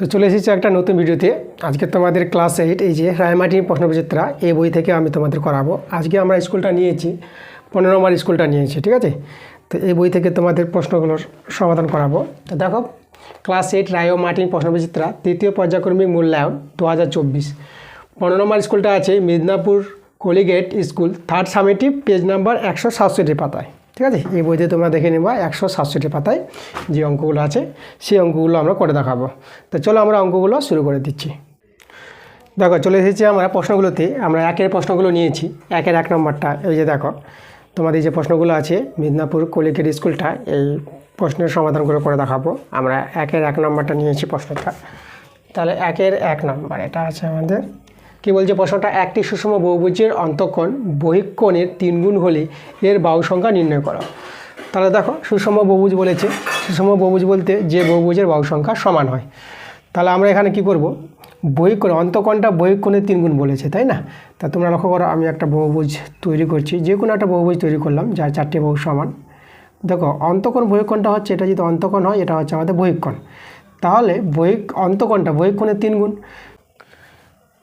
তো চলে এসেছি একটা নতুন ভিডিওতে। আজকে তোমাদের ক্লাস এইট এই যে রায়মাটি প্রশ্নবিচিত্রা, এই বই থেকে আমি তোমাদের করাবো। আজকে আমরা স্কুলটা নিয়েছি, পনেরো নম্বর স্কুলটা নিয়েছি, ঠিক আছে? তো এই বই থেকে তোমাদের প্রশ্নগুলোর সমাধান করাবো। তো দেখো ক্লাস এইট রায় মার্টিন প্রশ্নবিচিত্রা, তৃতীয় পর্যায়ক্রমিক মূল্যায়ন দু হাজার চব্বিশ। পনেরো নম্বর স্কুলটা আছে Midnapore collegiate school third summative page number একশো সাতষট্টি পাতায়। ঠিক আছে? এই বইতে তোমরা দেখে নেবা একশো সাতষট্টি পাতায় যে অঙ্কগুলো আছে, সেই অঙ্কগুলো আমরা করে দেখাবো। তো চলো আমরা অঙ্কগুলো শুরু করে দিচ্ছি। দেখো, চলে এসেছি আমরা প্রশ্নগুলোতে। আমরা একের প্রশ্নগুলো নিয়েছি, একের এক নম্বরটা। এই যে দেখো, তোমাদের যে প্রশ্নগুলো আছে, মিদনাপুর কলিগেট স্কুলটা, এই প্রশ্নের সমাধানগুলো করে দেখাবো। আমরা একের এক নম্বরটা নিয়েছি প্রশ্নটা। তাহলে একের এক নম্বর, এটা আছে আমাদের কি বলছে প্রশ্নটা? একটি সুষম বহুভুজের অন্তঃকোণ বহিকোণের তিন গুণ হলে এর বাহু সংখ্যা নির্ণয় করো। তাহলে দেখো, সুষম বহুভুজ বলেছে। সুষম বহুভুজ বলতে যে বহুভুজের বাহু সংখ্যা সমান হয়। তাহলে আমরা এখানে কি করব? বহিকোণ অন্তঃকোণটা বহিকোণের তিন গুণ বলেছে, তাই না? তা তোমরা লক্ষ্য করো, আমি একটা বহুভুজ তৈরি করছি। যে কোনো একটা বহুভুজ তৈরি করলাম, যার চারটে বাহু সমান। দেখো, অন্তঃকোণ বহিকোণটা হচ্ছে, এটা যদি অন্তঃকোণ হয়, এটা হচ্ছে আমাদের বহিকোণ তাহলে বহিক অন্তঃকোণটা বহিকোণের তিন গুণ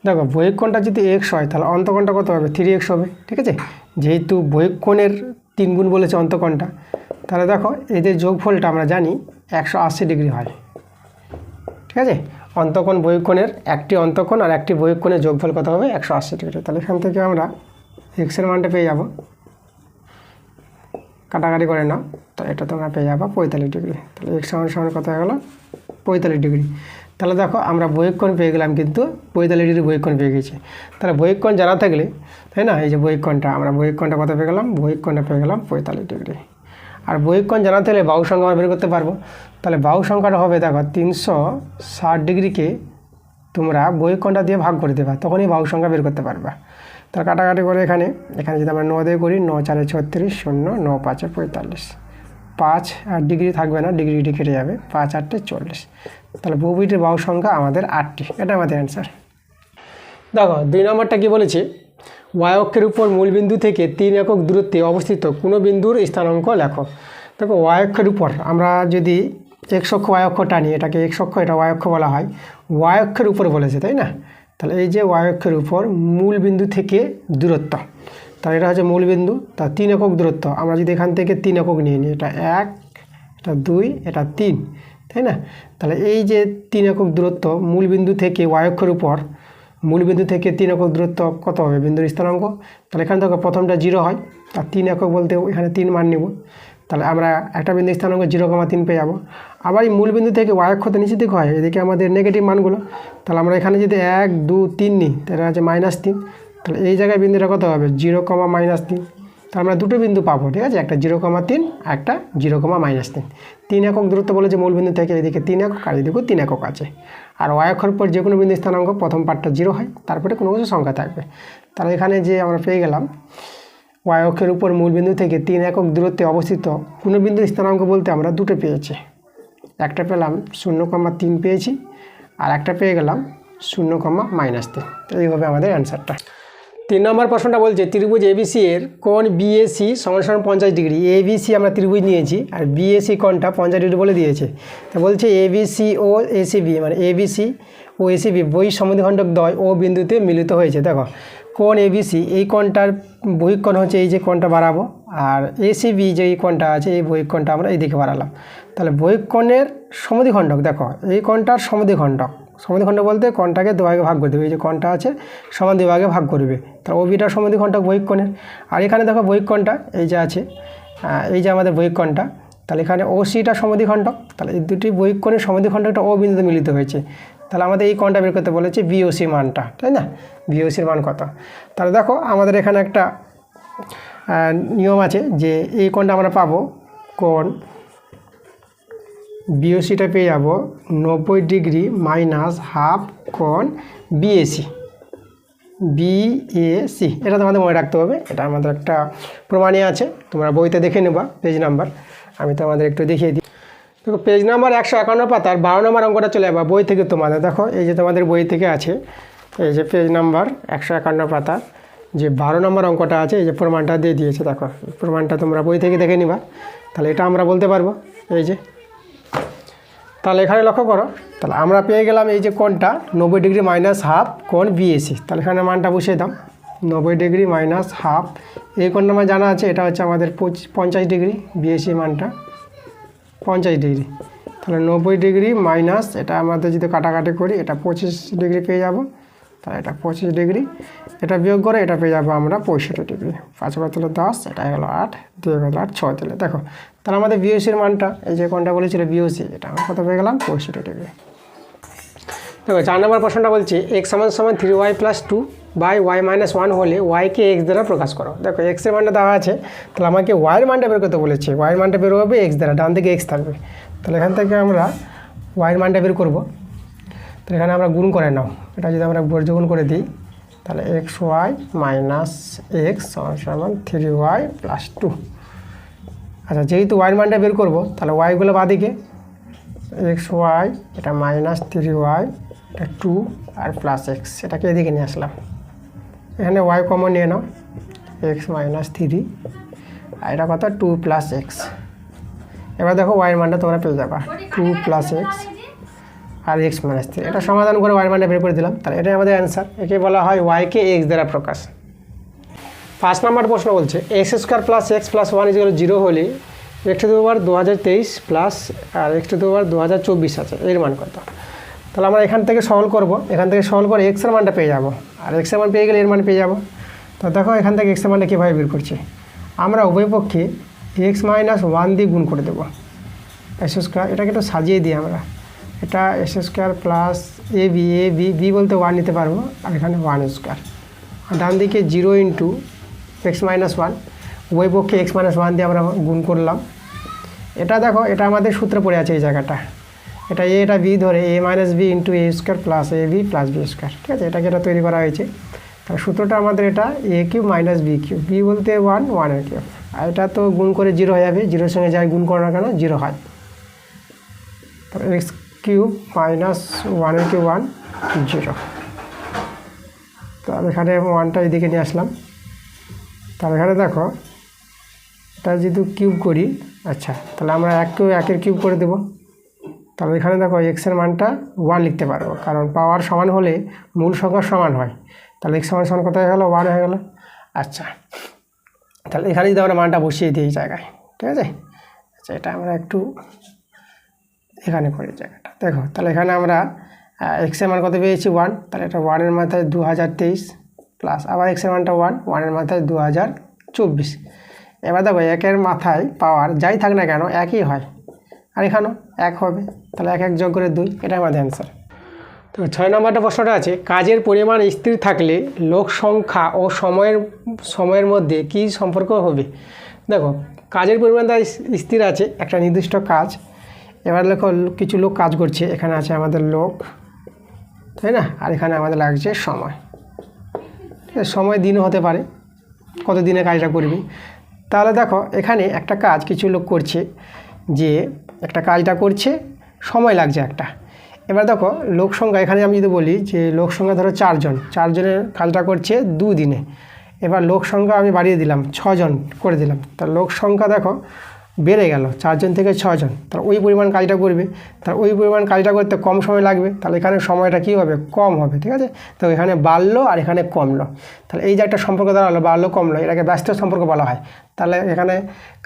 দেখো বহিকোণটা যদি এক্স হয়, তাহলে অন্তকণটা কত হবে? থ্রি এক্স হবে, ঠিক আছে? যেহেতু বহিকোণের তিন গুণ বলেছে অন্তকোণটা, তাহলে দেখো এদের যোগফলটা আমরা জানি একশো আশি ডিগ্রি হয়, ঠিক আছে? অন্তকোণ বহিকোণের একটি অন্তকোণ আর একটি বহিকোণের যোগফল কত হবে? একশো আশি ডিগ্রি। তাহলে এখান থেকে আমরা এক্সের মানটা পেয়ে যাব। কাটাকাটি করে নাও। তো এটা তোমরা পেয়ে যাব পঁয়তাল্লিশ ডিগ্রি। তাহলে এক্স সমান সমান কত হয়ে গেলো? পঁয়তাল্লিশ ডিগ্রি। তাহলে দেখো আমরা বহিকোণ পেয়ে গেলাম কিন্তু পঁয়তাল্লিশ ডিগ্রি বহিকোণ পেয়ে গেছি। তাহলে বহিকোণ জানা থাকলে, তাই না? এই যে বহিকোণটা, আমরা বহিকোণটা কত পেয়ে গেলাম? বহিকোণটা পেয়ে গেলাম পঁয়তাল্লিশ ডিগ্রি। আর বহিকোণ জানা থাকলে বাহু সংখ্যা আমরা বের করতে পারব। তাহলে বাহু সংখ্যাটা হবে দেখো তিনশো ষাট ডিগ্রিকে তোমরা বৈক্ষণটা দিয়ে ভাগ করে দেবা, তখনই বাহু সংখ্যা বের করতে পারবা। তাহলে কাটাকাটি করে এখানে এখানে যদি আমরা ন দিয়ে করি ন চারে ছত্রিশ, শূন্য ন পাঁচে পঁয়তাল্লিশ। পাঁচ আর ডিগ্রি থাকবে না, ডিগ্রি ডিগ্রি কেটে যাবে। পাঁচ আটটে চল্লিশ। তাহলে বহুবিটির বাহু সংখ্যা আমাদের আটটি। এটা আমাদের অ্যান্সার দেখো, দুই নম্বরটা কি বলেছে? ওয়াই অক্ষের উপর মূলবিন্দু থেকে তিন একক দূরত্বে অবস্থিত কোনো বিন্দুর স্থানাঙ্ক লেখো। দেখো ওয়াই অক্ষের উপর আমরা যদি এক্স অক্ষ ওয়াই অক্ষ টানি, এটাকে এক্স অক্ষ, এটা ওয়াই অক্ষ বলা হয় ওয়াই অক্ষের উপর বলেছে, তাই না? তাহলে এই যে ওয়াই অক্ষের উপর মূল বিন্দু থেকে দূরত্ব তাহলে এটা হচ্ছে মূল বিন্দু তা তিন একক দূরত্ব। আমরা যদি এখান থেকে তিন একক নিয়ে নিই, এটা এক, এটা দুই, এটা তিন, তাই না? তাহলে এই যে তিন একক দূরত্ব মূল বিন্দু থেকে অক্ষের উপর মূল বিন্দু থেকে তিন একক দূরত্ব কত হবে? বিন্দুর স্থানাঙ্ক। তাহলে এখান থেকে প্রথমটা জিরো হয় আর তিন একক বলতে এখানে তিন মান নেব। তাহলে আমরা একটা বিন্দু স্থানাঙ্ক জিরো কমা তিন পেয়ে যাব। আবার এই মূল বিন্দু থেকে ওয়াই অক্ষতে নিচের দিকে হয়, এদিকে আমাদের নেগেটিভ মানগুলো। তাহলে আমরা এখানে যদি এক, দু, তিন নিই, তাহলে আছে মাইনাস তিন। তাহলে এই জায়গায় বিন্দুটা কত হবে? জিরো কমা মাইনাস তিন। তাহলে আমরা দুটো বিন্দু পাবো, ঠিক আছে? একটা জিরো কমা তিন, একটা জিরো কমা মাইনাস তিন। তিন একক দূরত্ব বলে যে মূল বিন্দু থেকে এদিকে তিন একক আর এদিকেও তিন একক আছে। আর ওয়াই অক্ষর পর যে কোনো বিন্দু স্থানাঙ্ক, প্রথম পার্টটা জিরো হয়, তারপরে কোনো কিছু সংখ্যা থাকবে। তাহলে এখানে যে আমরা পেয়ে গেলাম ওয়াই অক্ষের উপর মূল বিন্দু থেকে তিন একক দূরত্বে অবস্থিত কোনো বিন্দুর স্থানাঙ্ক বলতে আমরা দুটো পেয়েছি। একটা পেলাম শূন্য কমা তিন পেয়েছি, আর একটা পেয়ে গেলাম শূন্য কমা মাইনাস তিন। তো এইভাবে আমাদের অ্যান্সারটা তিন নম্বর প্রশ্নটা বলছে, ত্রিভুজ এবিসি এর কোণ বিএসি সমান পঞ্চাশ ডিগ্রি। এবিসি আমরা ত্রিভুজ নিয়েছি, আর বিএসি কোনটা পঞ্চাশ ডিগ্রি বলে দিয়েছে। তা বলছে এবিসি ও এসিবি মানে এবিসি ও এসিবি বই সমদ্বিখণ্ডক দয় ও বিন্দুতে মিলিত হয়েছে। দেখো, কোণ এবিসি এই কোণটার বহিকোণ হচ্ছে এই যে কোণটা বাড়াবো, আর এসিবি যে এই কোণটা আছে, এই বহিকোণটা আমরা এই দিকে বাড়ালাম। তাহলে বহিকোণের সমদ্বিখণ্ডক দেখো, এই কোণটার সমদ্বিখণ্ডক সমদ্বিখণ্ড বলতে কোণটাকে দুভাগে ভাগ করে দেবে, এই যে কোণটা আছে, সমান দুভাগে ভাগ করবে। তাহলে ওবিটার সমদ্বিখণ্ডক বহিকোণের আর এখানে দেখো বহিকোণটা এই যে আছে এই যে আমাদের বহিকোণটা তাহলে এখানে ওসিটা সমদ্বিখণ্ডক তাহলে এই দুটি বহিকোণের সমদ্বিখণ্ডকটা ও বিন্দুতে মিলিত হয়েছে। তাহলে আমাদের এই কোণটা বের করতে বলেছে বিওসি মানটা, তাই না? বিওসির মান কত? তাহলে দেখো আমাদের এখানে একটা নিয়ম আছে যে এই কোণটা আমরা পাবো কোণ বিওসিটা পেয়ে যাব নব্বই ডিগ্রি মাইনাস হাফ কোণ B A C B A C এটা তোমাদের মনে রাখতে হবে, এটা আমাদের একটা প্রমাণে আছে, তোমরা বইতে দেখে নেবা পেজ নাম্বার আমি তোমাদের একটু দেখিয়ে দিই। দেখো পেজ নাম্বার একশো একান্ন পাতার বারো নম্বর অঙ্কটা চলে যাবা বই থেকে তোমাদের। দেখো, এই যে তোমাদের বই থেকে আছে, এই যে পেজ নাম্বার একশো একান্ন পাতা যে বারো নম্বর অঙ্কটা আছে, এই যে প্রমাণটা দিয়ে দিয়েছে। দেখো, প্রমাণটা তোমরা বই থেকে দেখে নিবা, তাহলে এটা আমরা বলতে পারব। এই যে তাহলে এখানে লক্ষ্য করো, তাহলে আমরা পেয়ে গেলাম এই যে কোনটা নব্বই ডিগ্রি মাইনাস হাফ কোণ বিএসি তাহলে এখানে মানটা বসিয়ে দাম নব্বই ডিগ্রি মাইনাস হাফ। এই কোণটা আমার জানা আছে, এটা হচ্ছে আমাদের পঞ্চাশ ডিগ্রি বিএসি মানটা, পঞ্চাশ ডিগ্রি। তাহলে নব্বই ডিগ্রি মাইনাস, এটা আমাদের যদি কাটাকাটি করি, এটা পঁচিশ ডিগ্রি পেয়ে যাব। তাহলে এটা পঁচিশ ডিগ্রি। এটা বিয়োগ করে এটা পেয়ে যাব আমরা পঁয়ষট্টি ডিগ্রি। পাঁচ বার তাহলে দশ, এটা গেলো আট, দুই গেলো আট, ছয় তাহলে দেখো, তাহলে আমাদের বিওসির মানটা, এই যে কোনটা বলেছিল বিওসি এটা আমরা কত পেয়ে গেলাম? পঁয়ষট্টি ডিগ্রি। দেখো, চার নম্বর প্রশ্নটা বলছি এক্স সমান সমান three y plus two by y minus one হলে ওয়াইকে এক্স দ্বারা প্রকাশ করো। দেখো এক্সের মানটা দেওয়া আছে, তাহলে আমাকে ওয়াইয়ের মানটা বের করতে বলেছে। ওয়াইয়ের মানটা বের হবে এক্স দ্বারা, ডান দিকে এক্স থাকবে। তাহলে এখান থেকে আমরা ওয়াইয়ের মানটা বের করব। তাহলে এখানে আমরা গুণ করে নাও। এটা যদি আমরা বর্জগুণ করে দিই, তাহলে এক্স ওয়াই মাইনাস এক্স সমান থ্রি ওয়াই প্লাস টু আচ্ছা যেহেতু ওয়াইয়ের মানটা বের করব, তাহলে ওয়াইগুলো বাদিকে এক্স ওয়াই এটা মাইনাস থ্রি ওয়াই এটা টু আর প্লাস এক্স এটাকে এদিকে নিয়ে আসলাম। এখানে ওয়াই কমন নিয়ে নাও এক্স মাইনাস থ্রি আর এটা কত? টু প্লাস এক্স এবার দেখো ওয়াইয়ের মানটা তোমরা পেয়ে যাবা। টু প্লাস এক্স আর এক্স মাইনাস থ্রি এটা সমাধান করে ওয়াই মানটা বের করে দিলাম। তাহলে এটাই আমাদের অ্যান্সার একে বলা হয় ওয়াইকে এক্স দ্বারা প্রকাশ। পাঁচ নাম্বার প্রশ্ন বলছে x square plus x plus one is zero হলে এক্স টু দুবার দু হাজার তেইশ প্লাস আর এক্স টু দুবার দু হাজার চব্বিশ আছে। এর মান কত? তাহলে আমরা এখান থেকে সলভ করব। এখান থেকে সলভ করে এক্সের মানটা পেয়ে যাব। আর এক্সের মান পেয়ে গেলে এর মান পেয়ে যাব। তো দেখো এখান থেকে এক্সের মানটা কীভাবে বের করছি? আমরা উভয় পক্ষে এক্স মাইনাস ওয়ান দিয়ে গুণ করে দেবো। এস স্কোয়ার এটাকে একটু সাজিয়ে দিই আমরা। এটা s square plus a b a b b বলতে ওয়ান নিতে পারব, আর এখানে ওয়ান স্কোয়ার আর ডান দিকে zero into x minus one উভয় পক্ষে এক্স মাইনাস ওয়ান দিয়ে আমরা গুণ করলাম। এটা দেখো, এটা আমাদের সূত্রে পড়ে আছে এই জায়গাটা। এটা এ এটা বি ধরে a minus b into a square plus a b plus b square ঠিক আছে? এটাকে এটা তৈরি করা হয়েছে। তার সূত্রটা আমাদের এটা a cube minus b cube b বলতে ওয়ান ওয়ানের কিউব আর এটা তো গুণ করে জিরো হয়ে যাবে জিরোর সঙ্গে যাই গুণ করো না কেন? জিরো হয়। তাহলে এক্স কিউব মাইনাস ওয়ানের কিউব ওয়ান জিরো। তাহলে এখানে ওয়ানটা এদিকে নিয়ে আসলাম। তাহলে এখানে দেখো এটা যদি কিউব করি আচ্ছা তাহলে আমরা এক এককেও একের কিউব করে দেবো। তাহলে এখানে দেখো এক্সের মানটা ওয়ান লিখতে পারব, কারণ পাওয়ার সমান হলে মূল সংখ্যা সমান হয়। তাহলে এক্স সমান সমান কত হয়ে গেলো ওয়ান হয়ে গেলো। আচ্ছা তাহলে এখানে যদি আমরা মানটা বসিয়ে দিই এই জায়গায়, ঠিক আছে? আচ্ছা এটা আমরা একটু এখানে করি জায়গাটা দেখো, তাহলে এখানে আমরা এক্সের মান কত পেয়েছি? ওয়ান তাহলে এটা ওয়ানের মাথায় দু হাজার তেইশ প্লাস আবার এক্সের মানটা ওয়ান ওয়ানের মাথায় দু হাজার চব্বিশ। এবার দেখো, একের মাথায় পাওয়ার যাই থাক না কেন, একই হয়। আর এখানেও এক হবে। তাহলে এক এক যোগ করে দুই, এটা আমাদের অ্যান্সার তো ছয় নম্বরটা প্রশ্নটা আছে, কাজের পরিমাণ স্থির থাকলে লোক সংখ্যা ও সময়ের সময়ের মধ্যে কী সম্পর্ক হবে? দেখো, কাজের পরিমাণটা স্থির আছে, একটা নির্দিষ্ট কাজ এবার দেখো কিছু লোক কাজ করছে, এখানে আছে আমাদের লোক, তাই না? আর এখানে আমাদের লাগছে সময়। সময় দিনও হতে পারে কত দিনে কাজটা করবি? তাহলে দেখো, এখানে একটা কাজ কিছু লোক করছে, যে একটা কাজটা করছে, সময় লাগছে একটা। এবার দেখো, লোক সংখ্যা, এখানে আমি যদি বলি যে লোক সংখ্যা ধরো চারজন, চারজনের কাজটা করছে দু দিনে এবার লোক সংখ্যা আমি বাড়িয়ে দিলাম, ছজন করে দিলাম। তা লোক সংখ্যা দেখো বেড়ে গেল, চারজন থেকে ছজন তাহলে ওই পরিমাণ কাজটা করবে তাহলে ওই পরিমাণ কাজটা করতে কম সময় লাগবে, তাহলে এখানে সময়টা কী হবে? কম হবে, ঠিক আছে? তো এখানে বাড়লো আর এখানে কমলো। তাহলে এই যে একটা সম্পর্ক দাঁড়াল, বাড়লো, কমলো, এটাকে ব্যস্ত সম্পর্ক বলা হয়। তাহলে এখানে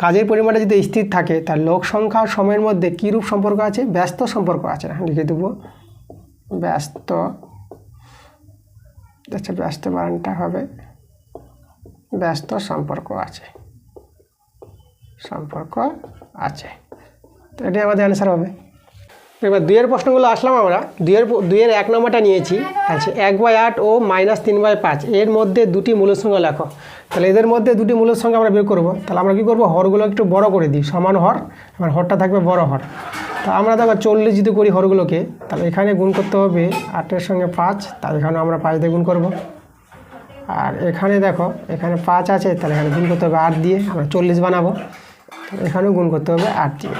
কাজের পরিমাণটা যদি স্থির থাকে, তাহলে লোক সংখ্যা সময়ের মধ্যে কীরূপ সম্পর্ক আছে? ব্যস্ত সম্পর্ক আছে লিখে দেবো। ব্যস্ত আচ্ছা ব্যস্ত বানানটা হবে, ব্যস্ত সম্পর্ক আছে। সম্পর্ক আছে। তো এটাই আমাদের অ্যান্সার হবে। এবার দুইয়ের প্রশ্নগুলো আসলাম আমরা। দুইয়ের দুইয়ের এক নম্বরটা নিয়েছি। আচ্ছা এক বাই আট ও মাইনাস তিন বাই পাঁচ। এর মধ্যে দুটি মূলের সংখ্যা লেখো। তাহলে এদের মধ্যে দুটি মূলের সংখ্যা আমরা বের করব। তাহলে আমরা কী করব? হরগুলো একটু বড় করে দিই। সমান হর, এবার হরটা থাকবে বড় হর। তা আমরা দেখো চল্লিশ যদি করি হরগুলোকে, তাহলে এখানে গুণ করতে হবে আটের সঙ্গে পাঁচ। তাহলে এখানে আমরা পাঁচ দিয়ে গুণ করব। আর এখানে দেখো, এখানে পাঁচ আছে, তাহলে এখানে গুণ করতে হবে আট দিয়ে। আমরা চল্লিশ বানাবো। এখানেও গুণ করতে হবে আট দিয়ে।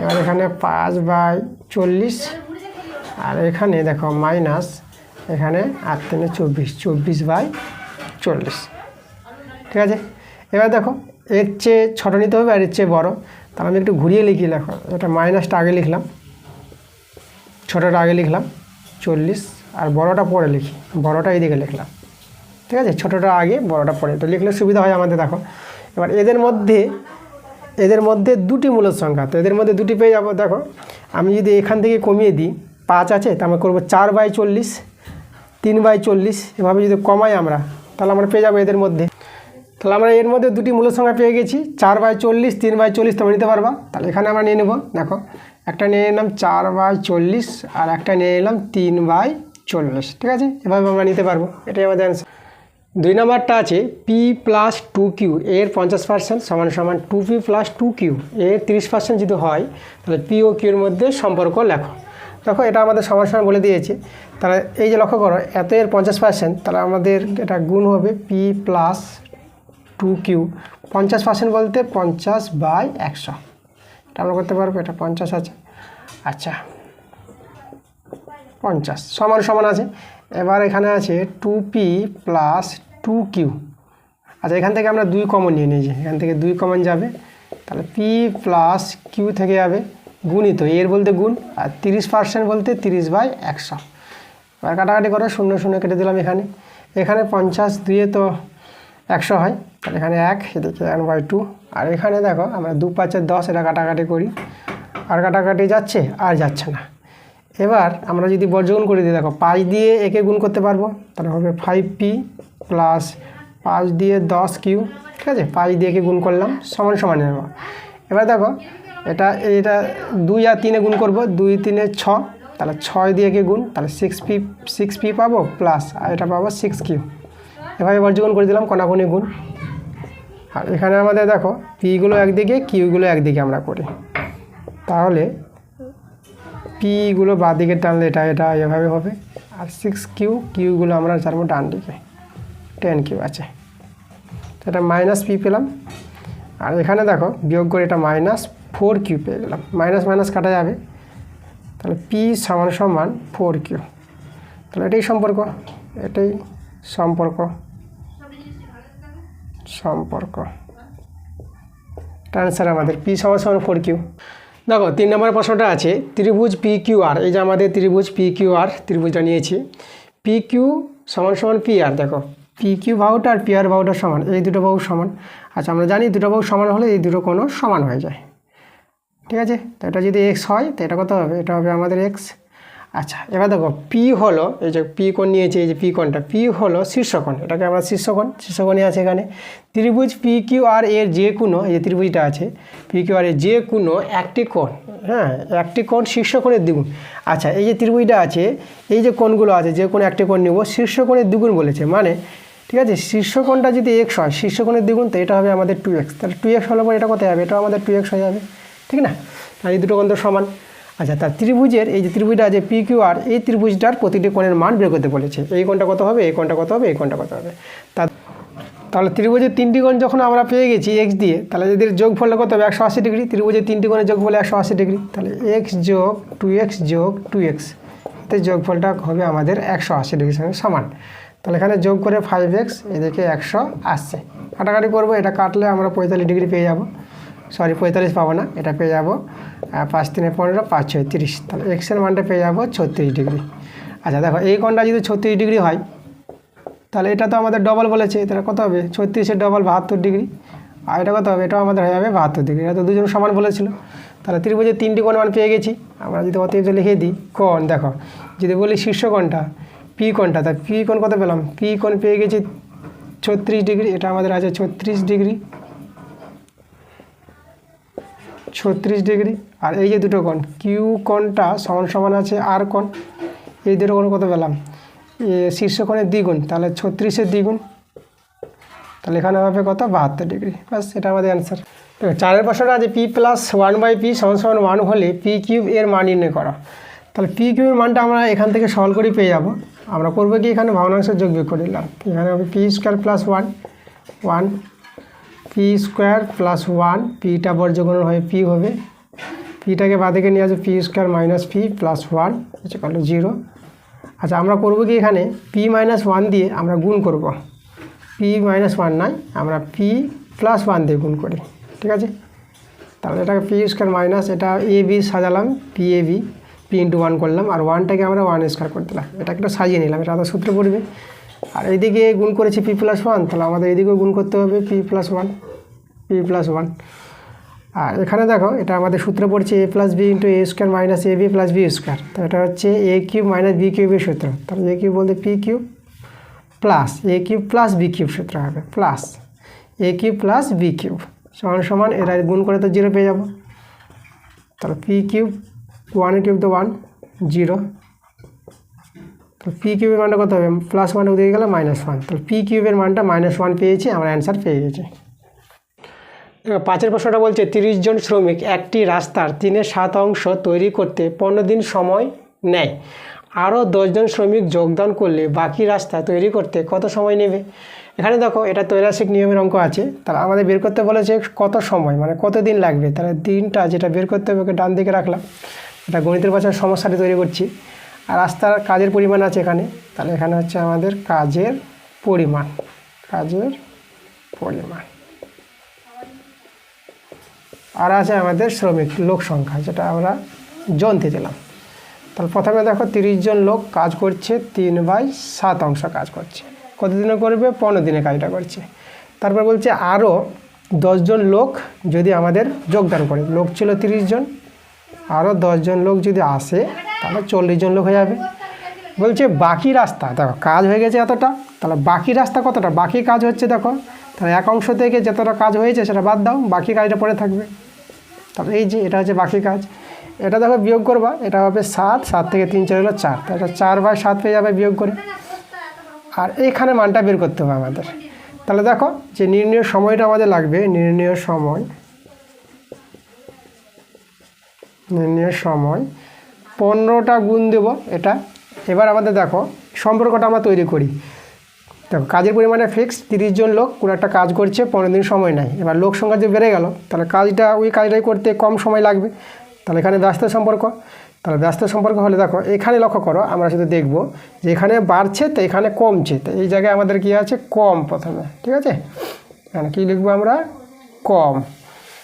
এবার এখানে পাঁচ বাই চল্লিশ, আর এখানে দেখো মাইনাস, এখানে আট তিনে চব্বিশ চব্বিশ বাই চল্লিশ। ঠিক আছে? এবার দেখো, এর চেয়ে ছোটো নিতে হবে আর এর চেয়ে বড়ো। তাহলে আমি একটু ঘুরিয়ে লিখি, দেখো, এটা মাইনাসটা আগে লিখলাম। ছোটোটা আগে লিখলাম, চল্লিশ, আর বড়টা পরে লিখি। বড়টা এইদিকে লিখলাম। ঠিক আছে? ছোটোটা আগে, বড়টা পরে। তো লিখলে সুবিধা হয় আমাদের, দেখো। এবার এদের মধ্যে এদের মধ্যে দুটি মূলত সংখ্যা। তো এদের মধ্যে দুটি পেয়ে যাব, দেখো। আমি যদি এখান থেকে কমিয়ে দিই, পাঁচ আছে, তা আমরা করব চার বাই চল্লিশ, তিন বাই চল্লিশ, এভাবে যদি কমাই আমরা, তাহলে আমরা পেয়ে যাব এদের মধ্যে। তাহলে আমরা এর মধ্যে দুটি মূল সংখ্যা পেয়ে গেছি, চার বাই চল্লিশ, তিন বাই চল্লিশ, তোমরা নিতে পারবা। তাহলে এখানে আমরা নিয়ে নেব, দেখো। একটা নিয়ে নিলাম চার বাই চল্লিশ, আর একটা নিয়ে নিলাম তিন বাই চল্লিশ, ঠিক আছে? এভাবে আমরা নিতে পারব, এটাই আমাদের অ্যান্সার দুই নম্বরটা আছে পি প্লাস টু কিউ এর পঞ্চাশ পার্সেন্ট সমান সমান two p plus two q এর তিরিশ পার্সেন্ট যদি হয়, তাহলে পি ও কিউর মধ্যে সম্পর্ক লেখো। দেখো, এটা আমাদের সমান সমান বলে দিয়েছে। তাহলে এই যে লক্ষ্য করো, এত এর পঞ্চাশ পার্সেন্ট তাহলে আমাদের এটা গুণ হবে পি প্লাস টু কিউ পঞ্চাশ পার্সেন্ট বলতে পঞ্চাশ বাই একশো। এটা আমরা করতে পারব, এটা পঞ্চাশ আছে। আচ্ছা পঞ্চাশ, সমান সমান আছে। এবার এখানে আছে two p plus two q আচ্ছা এখান থেকে আমরা দুই কমন নিয়ে নিয়েছি। এখান থেকে দুই কমন যাবে। তাহলে পি প্লাস কিউ থেকে যাবে গুণিত, এর বলতে গুণ, আর তিরিশ পার্সেন্ট বলতে তিরিশ বাই একশো। এবার কাটাকাটি করে, শূন্য শূন্য কেটে দিলাম এখানে। এখানে পঞ্চাশ দুয়ে তো একশো হয়। তাহলে এখানে এক এদিকে ওয়ান বাই টু আর এখানে দেখো, আমরা দু পাঁচের দশ, এটা কাটাকাটি করি। আর কাটাকাটি যাচ্ছে, আর যাচ্ছে না। এবার আমরা যদি বর্জগুণ করে দিই, দেখো, পাঁচ দিয়ে একে গুণ করতে পারব, তাহলে হবে ফাইভ পি প্লাস পাঁচ দিয়ে দশ কিউ ঠিক আছে? পাঁচ দিয়ে একে গুণ করলাম, সমান সমান নেব এবার দেখো, এটা এটা দুই আর তিনে গুণ করব, দুই তিনে ছ, তাহলে ছয় দিয়ে একে গুণ, তাহলে সিক্স পি সিক্স পি পাবো প্লাস আর এটা পাবো সিক্স কিউ এভাবে বর্জগুণ করে দিলাম কোনাকুনি গুণ। আর এখানে আমাদের দেখো পিগুলো একদিকে কিউগুলো একদিকে আমরা করি। তাহলে পিগুলো বাঁ দিকে টানলে এটা এটা, এভাবে হবে। আর সিক্স কিউ কিউগুলো আমরা ছাড়বো ডান দিকে টেন কিউ আছে। তো এটা মাইনাস পি পেলাম। আর এখানে দেখো, বিয়োগ করে এটা মাইনাস ফোর কিউ পেয়ে গেলাম। মাইনাস মাইনাস কাটা যাবে। তাহলে পি সমান সমান ফোর কিউ তাহলে এটাই সম্পর্ক। এটাই সম্পর্ক। সম্পর্ক। অ্যান্সার আমাদের। পি সমান সমান ফোর কিউ দেখো, তিন নম্বর প্রশ্নটা আছে, ত্রিভুজ পি কিউ আর এই যে আমাদের ত্রিভুজ পি কিউ আর ত্রিভুজটা নিয়েছি। পি কিউ সমান সমান পি আর দেখো পি কিউ বাহুটা আর পি আর বাহুটা সমান, এই দুটো বাহু সমান। আচ্ছা আমরা জানি দুটো বাহু সমান হলে এই দুটো কোনো সমান হয়ে যায়। ঠিক আছে? তো এটা যদি এক্স হয়, তো এটা কত হবে? এটা হবে আমাদের এক্স আচ্ছা এবার দেখো পি হলো, এই যে পি কোণ নিয়েছে, এই যে পি কোণটা পি হলো শীর্ষকোণ, এটাকে আমরা শীর্ষকোণ, শীর্ষকোণই আছে এখানে। ত্রিভুজ পি কিউ আর এর যে কোনো এই যে ত্রিভুজটা আছে পি কিউ আর এর যে কোনো একটি কোণ হ্যাঁ একটি কোণ শীর্ষকোণের দ্বিগুণ। আচ্ছা এই যে ত্রিভুজটা আছে, এই যে কোণগুলো আছে, যে কোনো একটি কোণ নিব, শীর্ষকোণের দ্বিগুণ বলেছে। মানে ঠিক আছে, শীর্ষকোণটা যদি এক্স হয়, শীর্ষকোণের দ্বিগুণ, তো এটা হবে আমাদের টু এক্স তাহলে টু এক্স হলে পরে এটা কোথায় হবে? এটাও আমাদের টু এক্স হয়ে যাবে, ঠিক না? আর এই দুটো কোণ তো সমান। আচ্ছা তার ত্রিভুজের এই যে ত্রিভুজটা আছে পি কিউ আর এই ত্রিভুজটার প্রতিটি কোণের মান বের করতে বলেছে। এই কোণটা কত হবে? এই কোণটা কত হবে? এই কোণটা কত হবে? তা তাহলে ত্রিভুজের তিনটি কোণ যখন আমরা পেয়ে গেছি এক্স দিয়ে, তাহলে যদি যোগ যোগফলটা কত হবে? একশো আশি ডিগ্রি। ত্রিভুজের তিনটি কোণের যোগফল একশো আশি ডিগ্রি। তাহলে এক্স যোগ টু এক্স যোগ টু এক্স এতে যোগফলটা হবে আমাদের একশো আশি ডিগ্রির সঙ্গে সমান। তাহলে এখানে যোগ করে ফাইভ এক্স এদিকে একশো আসছে কাটাকাটি করব, এটা কাটলে আমরা পঁয়তাল্লিশ ডিগ্রি পেয়ে যাব। সরি, পঁয়তাল্লিশ পাবো না, এটা পেয়ে যাব। পাঁচ তিনে পনেরো, পাঁচ ছয় তিরিশ। তাহলে এক্সের মানটা পেয়ে যাব ছত্রিশ ডিগ্রি। আচ্ছা দেখো, এই কোণটা যদি ছত্রিশ ডিগ্রি হয়, তাহলে এটা তো আমাদের ডবল বলেছে, তাহলে কত হবে? ছত্রিশের ডবল বাহাত্তর ডিগ্রি। আর এটা কত হবে? এটাও আমাদের হয়ে যাবে বাহাত্তর ডিগ্রি। এটা তো দুজন সমান বলেছিল। তাহলে ত্রিভুজের তিনটি কোণ মান পেয়ে গেছি। আমরা যদি অতিরিক্ত লিখে দিই, কোণ, দেখো, যদি বলি শীর্ষ কোণটা পি কোণটা তা পি কোণ কত পেলাম? পি কোণ পেয়ে গেছি ছত্রিশ ডিগ্রি, এটা আমাদের আছে ছত্রিশ ডিগ্রি। ছত্রিশ ডিগ্রি। আর এই যে দুটো কোণ, কিউ কোণটা সমান সমান আছে আর কোণ। এই দুটো কোণ কত পেলাম? শীর্ষকোণের দ্বিগুণ, তাহলে ছত্রিশের দ্বিগুণ। তাহলে এখানে হবে কত? বাহাত্তর ডিগ্রি। ব্যাস, এটা আমাদের অ্যান্সার চারের পাশটা আছে, p plus one by p সমান সমান ওয়ান হলে পি কিউব এর মান নির্ণয় করা। তাহলে পি কিউবের মানটা আমরা এখান থেকে সলভ করে পেয়ে যাব। আমরা করব কি? এখানে ভগ্নাংশের যোগ বিয়োগ করে নিলাম। এখানে হবে p square plus one one p square plus one পিটা বর্জগুণ হয়ে পি হবে। পিটাকে বাদিকে নিয়ে আসবে p square minus p plus one হচ্ছে কত জিরো আচ্ছা আমরা করব কি এখানে? পি মাইনাস ওয়ান দিয়ে আমরা গুণ করব। পি মাইনাস ওয়ান নয় আমরা পি প্লাস ওয়ান দিয়ে গুণ করি, ঠিক আছে? তাহলে এটাকে পি স্কোয়ার মাইনাস এটা A B সাজালাম p a b p into one করলাম, আর ওয়ানটাকে আমরা ওয়ান স্কোয়ার করে দিলাম। এটা একটু সাজিয়ে নিলাম, এটা আলাদা সূত্রে পড়বে। আর এইদিকে গুণ করেছি পি প্লাস ওয়ান তাহলে আমাদের এদিকেও গুণ করতে হবে p plus one p plus one আর এখানে দেখো, এটা আমাদের সূত্র পড়ছে a plus b into a square minus a b plus b square তো এটা হচ্ছে এ কিউব মাইনাস বি কিউবের সূত্র। তাহলে এ কিউব বলতে p cube plus a cube plus b cube সূত্র হবে plus a cube plus b cube সমান সমান এরা গুণ করে তো জিরো পেয়ে যাব। তাহলে পি কিউব ওয়ান কিউব তো ওয়ান জিরো তাহলে পি কিউবের মানটা কত হবে? প্লাস ওয়ান দিয়ে গেলে মাইনাস ওয়ান তাহলে পি কিউবের মানটা মাইনাস ওয়ান পেয়েছি, আমরা অ্যান্সার পেয়ে গেছি। পাঁচের প্রশ্নটা বলছে, তিরিশ জন শ্রমিক একটি রাস্তার তিনের সাত অংশ তৈরি করতে পনেরো দিন সময় নেয়। আরও দশজন শ্রমিক যোগদান করলে বাকি রাস্তা তৈরি করতে কত সময় নেবে? এখানে দেখো, এটা তৈরাসিক নিয়মের অঙ্ক আছে। তাহলে আমাদের বের করতে বলেছে কত সময় মানে কত দিন লাগবে? তাহলে দিনটা যেটা বের করতে হবে, ওকে ডান দিকে রাখলাম। এটা গণিতের ভাষায় সমস্যাটি তৈরি করছি। রাস্তার কাজের পরিমাণ আছে এখানে, তাহলে এখানে হচ্ছে আমাদের কাজের পরিমাণ কাজের পরিমাণ। আর আছে আমাদের শ্রমিক লোক সংখ্যা, যেটা আমরা জনতে দিলাম তাহলে প্রথমে দেখো তিরিশ জন লোক কাজ করছে, তিন বাই সাত অংশ কাজ করছে। কতদিনে করবে? পনেরো দিনে কাজটা করছে। তারপর বলছে আরও দশজন লোক যদি আমাদের যোগদান করে, লোক ছিল তিরিশ জন আরও দশজন লোক যদি আসে তাহলে চল্লিশ জন লোক হয়ে যাবে। বলছে, বাকি রাস্তা? দেখো, কাজ হয়ে গেছে এতটা। তাহলে বাকি রাস্তা কতটা? বাকি কাজ হচ্ছে দেখো, তাহলে এক অংশ থেকে যতটা কাজ হয়েছে সেটা বাদ দাও, বাকি কাজটা পড়ে থাকবে। তাহলে এই যে, এটা হচ্ছে বাকি কাজ। এটা দেখো বিয়োগ করবা, এটা হবে সাত সাত থেকে তিন চলে গেলো চার। তাহলে চার বাই সাত পেয়ে যাবে বিয়োগ করে। আর এইখানে মানটা বের করতে হবে আমাদের। তাহলে দেখো যে নির্ণয় সময়টা আমাদের লাগবে, নির্ণয় সময় নির্ণয় সময় পনেরোটা গুণ দেব এটা। এবার আমাদের দেখো, সম্পর্কটা আমরা তৈরি করি। দেখো, কাজের পরিমাণে ফিক্স তিরিশ জন লোক, কোনো একটা কাজ করছে, পনেরো দিন সময় নেয় এবার লোক সংখ্যা যে বেড়ে গেল, তাহলে কাজটা, ওই কাজটাই করতে কম সময় লাগবে। তাহলে এখানে ব্যস্ত সম্পর্ক। তাহলে ব্যস্ত সম্পর্ক হলে দেখো, এখানে লক্ষ্য করো, আমরা শুধু দেখব যে এখানে বাড়ছে, তো এখানে কমছে। তো এই জায়গায় আমাদের কী আছে? কম প্রথমে, ঠিক আছে? এখানে কী লিখব আমরা? কম।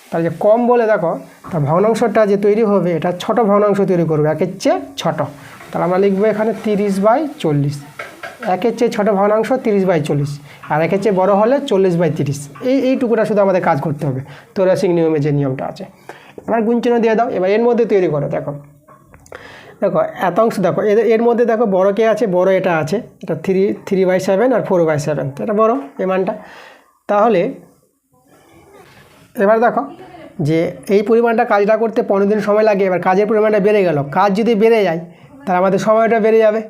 তাহলে যে কম বলে দেখো তা ভগ্নাংশটা যে তৈরি হবে, এটা ছোট ভগ্নাংশ তৈরি করবে, একের চেয়ে ছোটো। তাহলে আমরা লিখব এখানে তিরিশ বাই চল্লিশ। একের চেয়ে ছোটো ভগ্নাংশ তিরিশ বাই চল্লিশ, আর একের চেয়ে বড়ো হলে চল্লিশ বাই তিরিশ। এই, এইটুকুটা শুধু আমাদের কাজ করতে হবে। তৈরাসিক নিয়মে যে নিয়মটা আছে। এবার গুঞ্চনা দিয়ে দাও, এবার এর মধ্যে তৈরি করো, দেখো। দেখো, এত অংশ দেখো এদের এর মধ্যে দেখো বড় কে আছে, বড় এটা আছে। এটা থ্রি থ্রি বাই সেভেন আর ফোর বাই সেভেন এটা বড় এই মানটা। তাহলে এবার দেখো, যে এই পরিমাণটা কাজটা করতে পনেরো দিন সময় লাগে, এবার কাজের পরিমাণটা বেড়ে গেল। কাজ যদি বেড়ে যায়, তাহলে আমাদের সময়টা বেড়ে যাবে।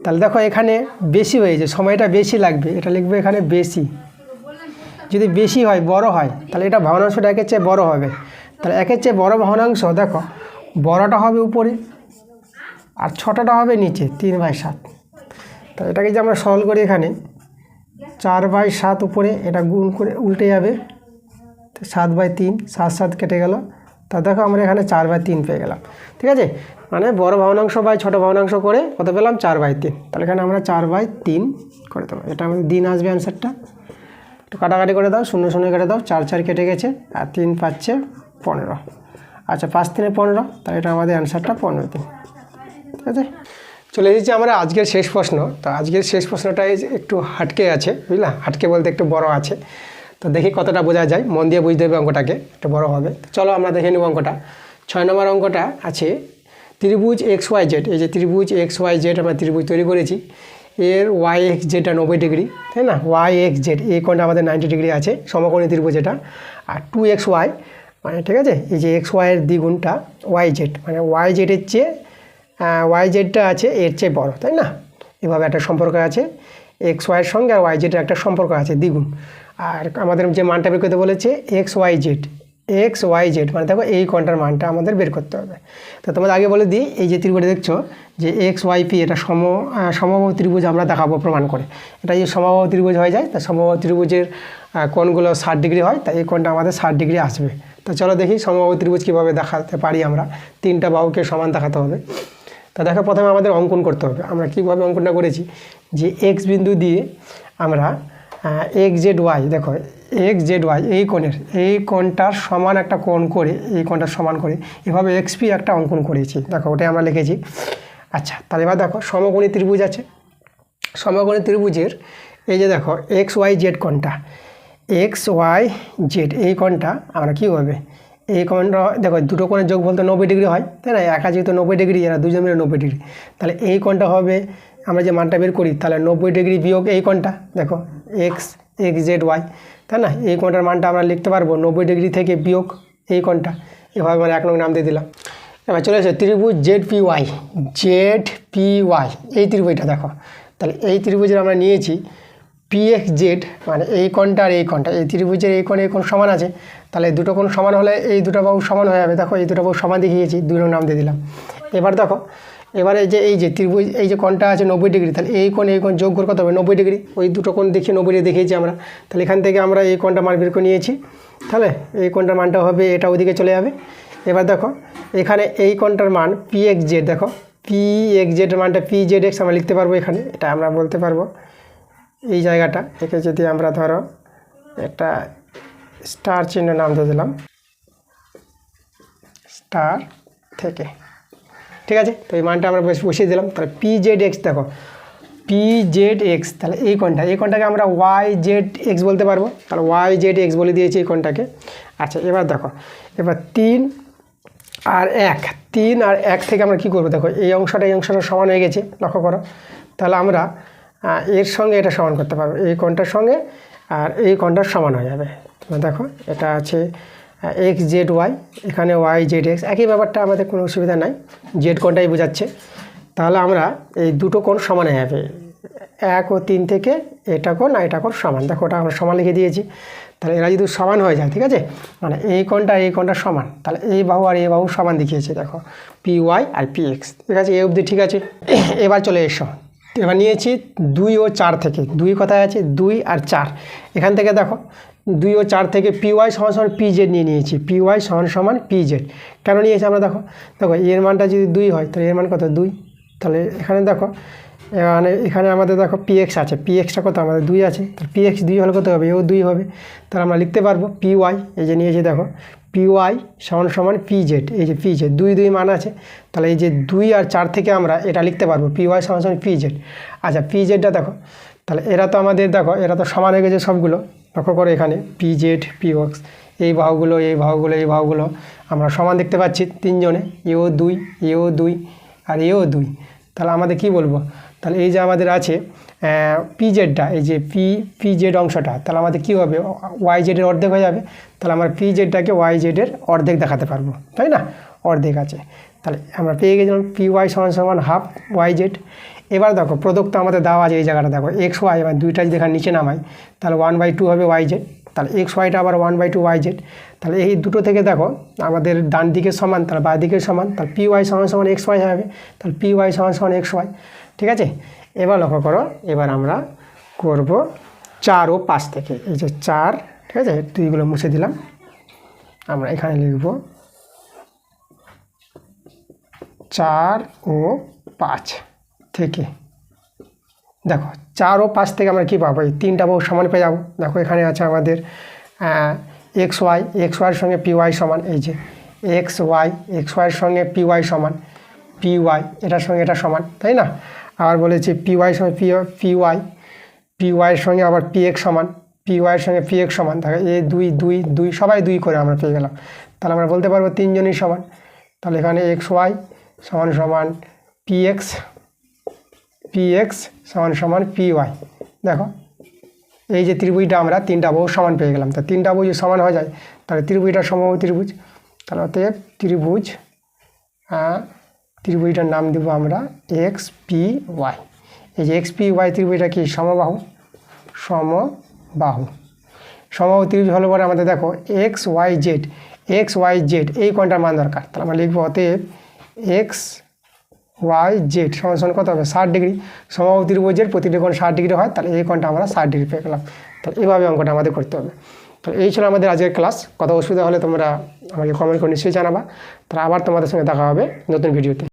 তাহলে দেখো, এখানে বেশি হয়েছে, সময়টা বেশি লাগবে। এটা লিখবে এখানে বেশি। যদি বেশি হয়, বড় হয়, তাহলে এটা ভগ্নাংশটা একের চেয়ে বড় হবে। তাহলে একের চেয়ে বড় ভগ্নাংশ, দেখো, বড়টা হবে উপরে, আর ছটাটা হবে নিচে, তিন বাই সাত। তো এটাকে যে আমরা সরল করি এখানে, চার বাই সাত উপরে, এটা গুণ করে উল্টে যাবে। সাত বাই তিন, সাত সাত কেটে গেল। তা দেখো আমরা এখানে চার বাই তিন পেয়ে গেলাম। ঠিক আছে? মানে বড় ভগ্নাংশ বাই ছোটো ভগ্নাংশ করে কত পেলাম? চার বাই তিন। তাহলে এখানে আমরা চার বাই তিন করে দেবো। এটা আমাদের দিন আসবে অ্যান্সারটা একটু কাটাকাটি করে দাও, শূন্য শূন্য কেটে দাও, চার চার কেটে গেছে, আর তিন পাচ্ছে পনেরো। আচ্ছা পাঁচ তিনে পনেরো, তাহলে এটা আমাদের অ্যান্সারটা পনেরো দিন ঠিক আছে? চলে এসেছি আমরা আজকের শেষ প্রশ্ন। তো আজকের শেষ প্রশ্নটাই একটু হাটকে আছে, বুঝলা? হাটকে বলতে একটু বড় আছে। তো দেখি কতটা বোঝা যায়। মন দিয়ে বুঝতে হবে অঙ্কটাকে, একটু বড় হবে। চলো আমরা দেখে নেব অঙ্কটা। ছয় নম্বর অঙ্কটা আছে, ত্রিভুজ এক্স ওয়াই জেড, এই যে ত্রিভুজ এক্স ওয়াই জেড আমরা ত্রিভুজ তৈরি করেছি। এর ওয়াই এক্স জেডটা নব্বই ডিগ্রি, তাই না? ওয়াই এক্স জেড, এই কোণটা আমাদের নাইনটি ডিগ্রি আছে, সমকোণী ত্রিভুজ এটা। আর টু এক্স ওয়াই মানে ঠিক আছে? এই যে এক্স ওয়াইয়ের দ্বিগুণটা ওয়াই জেড মানে ওয়াই জেডের চেয়ে ওয়াই জেডটা আছে, এর চেয়ে বড়, তাই না? এভাবে একটা সম্পর্ক আছে। এক্স ওয়াইয়ের সঙ্গে আর ওয়াই জেডের একটা সম্পর্ক আছে দ্বিগুণ। আর আমাদের যে মানটা বের করতে বলেছে x y z x y z মানে দেখো এই কোণটার মানটা আমাদের বের করতে হবে। তো তোমাদের আগে বলে দিই এই যে ত্রিভুজটা দেখছ যে এক্স ওয়াই পি এটা সম সমবাহু ত্রিভুজ আমরা দেখাবো প্রমাণ করে। এটা যে সমবাহু ত্রিভুজ হয়ে যায় তা সমবাহু ত্রিভুজের আহ, কোণগুলো ষাট ডিগ্রি হয় তাই এই কোণটা আমাদের ষাট ডিগ্রি আসবে। তো চলো দেখি সমবাহু ত্রিভুজ কীভাবে দেখাতে পারি আমরা। তিনটা বাহুকে সমান দেখাতে হবে। তা দেখো প্রথমে আমাদের অঙ্কন করতে হবে। আমরা কীভাবে অঙ্কনটা করেছি? যে এক্স বিন্দু দিয়ে আমরা এক্স জেড ওয়াই দেখো এক্স জেড ওয়াই এই কোণের, এই কোণটার সমান একটা কোণ করে, এই কোণটার সমান করে, এভাবে এক্সপি একটা অঙ্কন করেছি। দেখো, ওটাই আমরা লিখেছি। আচ্ছা তাহলে এবার দেখো, সমকোণী ত্রিভুজ আছে। সমকোণী ত্রিভুজের, এই যে দেখো এক্স ওয়াই জেড কোণটা এক্স ওয়াই জেড এই কোণটা আমরা কী হবে এই কোণটা দেখো, দুটো কোণের যোগ বলতে নব্বই ডিগ্রি হয়, তাই না? একা যেহেতু নব্বই ডিগ্রি, এরা দুজন মিলে নব্বই ডিগ্রি। তাহলে এই কোণটা হবে, আমরা যে মানটা বের করি, তাহলে নব্বই ডিগ্রি বিয়োগ এই কোণটা, দেখো এক্স এক্স জেড ওয়াই তাই না? এই কোণটার মানটা আমরা লিখতে পারব, নব্বই ডিগ্রি থেকে বিয়োগ এই কোণটা। এভাবে মানে এক নং নাম দিয়ে দিলাম। এবার চলে এসে, ত্রিভুজ z p y z p y এই ত্রিভুজটা দেখো। তাহলে এই ত্রিভুজের আমরা নিয়েছি পি এক্স জেড মানে এই কোণটা আর এই কোণটা, এই ত্রিভুজের এই কোণ এই কোণ সমান আছে, তাহলে দুটো কোণ সমান হলে এই দুটো বাহু সমান হয়ে যাবে। দেখো, এই দুটো বাহু সমান দেখিয়েছি নং নাম দিয়ে দিলাম। এবার দেখো, এবারে যে, এই যে ত্রিভুজ, এই যে কোণটা আছে নব্বই ডিগ্রি, তাহলে এই কোণ এই কোণ যোগ করে কত হবে? নব্বই ডিগ্রি। ওই দুটো কোণ দেখিয়ে নব্বই ডিগ্রি দেখিয়েছি আমরা। তাহলে এখান থেকে আমরা এই কোণটা মান বের করে নিয়েছি। তাহলে এই কোণটার মানটা হবে, এটা ওদিকে চলে যাবে। এবার দেখো, এখানে এই কোণটার মান পি এক্স জেড দেখো পি এক্স জেডের মানটা পি জেড এক্স আমরা লিখতে পারব এখানে, এটা আমরা বলতে পারব। এই জায়গাটা একে যদি আমরা ধরো একটা স্টার চিহ্ন নাম দিয়ে দিলাম। স্টার থেকে। ঠিক আছে? তো এই মানটা আমরা বস- বসিয়ে দিলাম। তাহলে পি জেড এক্স দেখো। পি জেড এক্স তাহলে এই কোনটা এই কোনটাকে আমরা ওয়াই জেড এক্স বলতে পারব। তাহলে ওয়াই জেড এক্স বলে দিয়েছি এই কোনটাকে আচ্ছা এবার দেখো। এবার তিন আর এক। তিন আর এক থেকে আমরা কী করব? দেখো, এই অংশটা এই অংশটা সমান হয়ে গেছে। লক্ষ্য করো। তাহলে আমরা এর সঙ্গে এটা সমান করতে পারব। এই কোণটার সঙ্গে আর এই কোণটার সমান হয়ে যাবে। তো দেখো, এটা আছে এক্স জেড ওয়াই এখানে ওয়াই জেড এক্স একই ব্যাপারটা আমাদের কোনো অসুবিধা নাই। জেড কোণটাই বোঝাচ্ছে। তাহলে আমরা এই দুটো কোণ সমান হয়ে যাবে। এক ও তিন থেকে এটা কোণ আর এটা কোণ সমান। দেখো, ওটা আমরা সমান লিখে দিয়েছি। তাহলে এরা যদি সমান হয়ে যায়, ঠিক আছে? মানে এই কোণটা এই কোণটা সমান। তাহলে এই বাহু আর এই বাহু সমান দেখিয়েছে, দেখো পি ওয়াই আর পি এক্স ঠিক আছে? এই অবধি ঠিক আছে। এবার চলে এসো। এবার নিয়েছি দুই ও চার থেকে। দুই কথায় আছে? দুই আর চার। এখান থেকে দেখো, দুই ও চার থেকে পি ওয়াই সমান সমান পি জেড নিয়ে নিয়েছি। পি ওয়াই সমান সমান পি জেড। কেন নিয়েছি আমরা দেখো? দেখো, এর মানটা যদি দুই হয়, তাহলে এর মান কত? দুই। তাহলে এখানে দেখো, এখানে এখানে আমাদের দেখো পি এক্স আছে। পি এক্সটা কত? আমাদের দুই আছে। তাহলে পি এক্স দুই হলে কত হবে? এও দুই হবে। তাহলে আমরা লিখতে পারব পি ওয়াই। এই যে নিয়েছি দেখো পি ওয়াই সমান সমান পি জেড এই যে পি জেড দুই দুই মান আছে। তাহলে এই যে দুই আর চার থেকে আমরা এটা লিখতে পারব পি ওয়াই সমান সমান পি জেড আচ্ছা পি জেডটা দেখো, তাহলে এরা তো আমাদের, দেখো, এরা তো সমান হয়ে গেছে সবগুলো। লক্ষ্য করো এখানে পি জেড পি ওয়াক্স এই বাহুগুলো এই বাহুগুলো এই বাহুগুলো। আমরা সমান দেখতে পাচ্ছি তিনজনে এও দুই এও দুই, আর এও দুই। তাহলে আমাদের কি বলব? তাহলে এই যে আমাদের আছে পি জেডটা এই যে পি পি জেড অংশটা, তাহলে আমাদের কী হবে? ওয়াই জেডের অর্ধেক হয়ে যাবে। তাহলে আমরা পি জেডটাকে ওয়াই জেডের অর্ধেক দেখাতে পারব, তাই না? অর্ধেক আছে। তাহলে আমরা পেয়ে গেছিলাম পি ওয়াই সমান সমান হাফ ওয়াই জেড এবার দেখো, প্রদত্ত আমাদের দেওয়া আছে এই জায়গাটা, দেখো এক্স ওয়াই এবার দুইটা যদি এখানে নিচে নামাই, তাহলে ওয়ান বাই টু হবে ওয়াই জেড তাহলে এক্স ওয়াইটা আবার one by two y z তাহলে এই দুটো থেকে দেখো, আমাদের ডান দিকে সমান, তাহলে বাঁ দিকে সমান, তাহলে পি ওয়াই সমান সমান এক্স ওয়াই হবে। তাহলে পি ওয়াই সমান সমান এক্স ওয়াই ঠিক আছে? এবার লক্ষ্য করো, এবার আমরা করব চার ও পাঁচ থেকে। এই যে চার, ঠিক আছে? দুইগুলো মুছে দিলাম। আমরা এখানে লিখব চার ও পাঁচ থেকে। দেখো, চার ও পাঁচ থেকে আমরা কী পাবো? এই তিনটা বহু সমান পেয়ে যাব। দেখো, এখানে আছে আমাদের এক্স ওয়াই এক্স ওয়াইয়ের সঙ্গে পি ওয়াই সমান। এই যে এক্স ওয়াই এক্স ওয়াইয়ের সঙ্গে পি ওয়াই সমান। পি ওয়াই এটার সঙ্গে এটা সমান, তাই না? আবার বলেছি পি ওয়াই সঙ্গে পি পি ওয়াই পি ওয়াইয়ের সঙ্গে আবার পি এক্স সমান পি ওয়াইয়ের সঙ্গে পি এক্স সমান। দেখো এ দুই দুই দুই, সবাই দুই করে আমরা পেয়ে গেলাম। তাহলে আমরা বলতে পারব তিনজনই সমান। তাহলে এখানে এক্স ওয়াই সমান সমান পি এক্স পি এক্স সমান সমান পি ওয়াই দেখো, এই যে ত্রিভুজটা আমরা তিনটা বহু সমান পেয়ে গেলাম। তা তিনটা বহু সমান হয়ে যায়, তাহলে ত্রিভুজটা সমবাহু ত্রিভুজ। তাহলে অতএব ত্রিভুজ ত্রিভুজটার নাম দেবো আমরা এক্স পি ওয়াই। এই যে এক্স পি ওয়াই ত্রিভুজটা কি? সমবাহু। সমবাহু। সমবাহু ত্রিভুজ হলো পরে আমাদের দেখো x y z. X y z, এই কোনটার মান দরকার? তাহলে আমরা লিখব অতএব এক্স ওয়াই জেড সমান কত হবে? ষাট ডিগ্রি। সমবাহু ত্রিভুজের প্রতিটি কোণ ষাট ডিগ্রি হয়, তাহলে এই কোণটা আমরা ষাট ডিগ্রি পেয়ে গেলাম। তাহলে এইভাবে অঙ্কটা আমাদের করতে হবে। তো এই ছিল আমাদের আজকের ক্লাস। কত অসুবিধা হলে তোমরা আমাকে কমেন্ট করে নিশ্চয়ই জানাবা। তাহলে আবার তোমাদের সঙ্গে দেখা হবে নতুন ভিডিওতে।